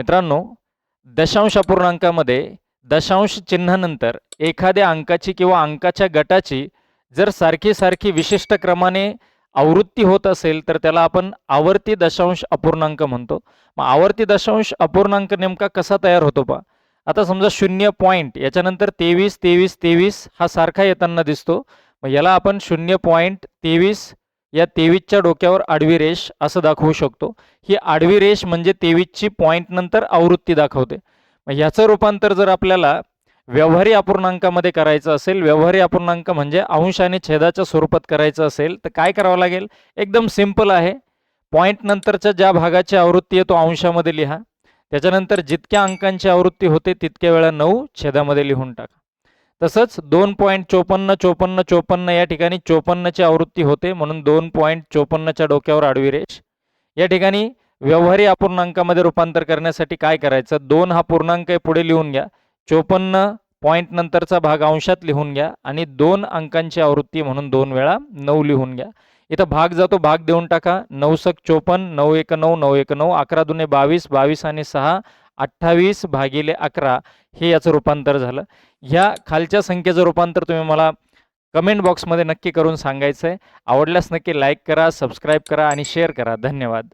मित्रांनो दशांश अपूर्णांकामध्ये दशांश चिन्हानंतर एखाद्या अंकाची किंवा अंकाच्या गटाची जर सारखी सारखी विशिष्ट क्रमाने आवृत्ती होत असेल तर त्याला आपण आवर्ती दशांश अपूर्णांक म्हणतो. मग आवर्ती दशांश अपूर्णांक नेमका कसा तयार होतो पा आता समजा शून्य पॉईंट याच्यानंतर तेवीस तेवीस तेवीस हा सारखा येताना दिसतो. मग याला आपण शून्य पॉईंट तेवीस या तेवीसच्या डोक्यावर आडवी रेष असं दाखवू शकतो. ही आडवी रेष म्हणजे तेवीसची पॉईंट नंतर आवृत्ती दाखवते. मग ह्याचं रूपांतर जर आपल्याला व्यवहारी अपूर्णांकामध्ये करायचं असेल व्यवहारी अपूर्णांक म्हणजे अंश आणि छेदाच्या स्वरूपात करायचं असेल तर काय करावं लागेल? एकदम सिंपल आहे. पॉईंट नंतरच्या ज्या भागाची आवृत्ती आहे तो अंशामध्ये लिहा. त्याच्यानंतर जितक्या अंकांची आवृत्ती होते तितक्या वेळा नऊ छेदामध्ये लिहून टाका. तसंच दोन पॉईंट चोपन्न चोपन्न चोपन्न या ठिकाणी चोपन्नची आवृत्ती होते म्हणून दोन पॉईंट चोपन्नच्या डोक्यावर आडवी रेष. या ठिकाणी व्यवहारी अपूर्णांकामध्ये रूपांतर करण्यासाठी काय करायचं? दोन हा पूर्णांक आहे पुढे लिहून घ्या. चोपन्न पॉईंट नंतरचा भाग अंशात लिहून घ्या आणि दोन अंकांची आवृत्ती म्हणून दोन वेळा नऊ लिहून घ्या. इथं भाग जातो भाग देऊन टाका. नऊ सक चोपन्न नऊ एक नऊ नऊ एक नऊ अकरा दुने बावीस बावीस आणि सहा अठ्ठावीस भागिले अकरा हे याचं रूपांतर झालं. ह्या खालच्या संख्येचं रूपांतर तुम्ही मला कमेंट बॉक्समध्ये नक्की करून सांगायचं आहे आवडल्यास नक्की लाईक करा सबस्क्राईब करा आणि शेअर करा. धन्यवाद.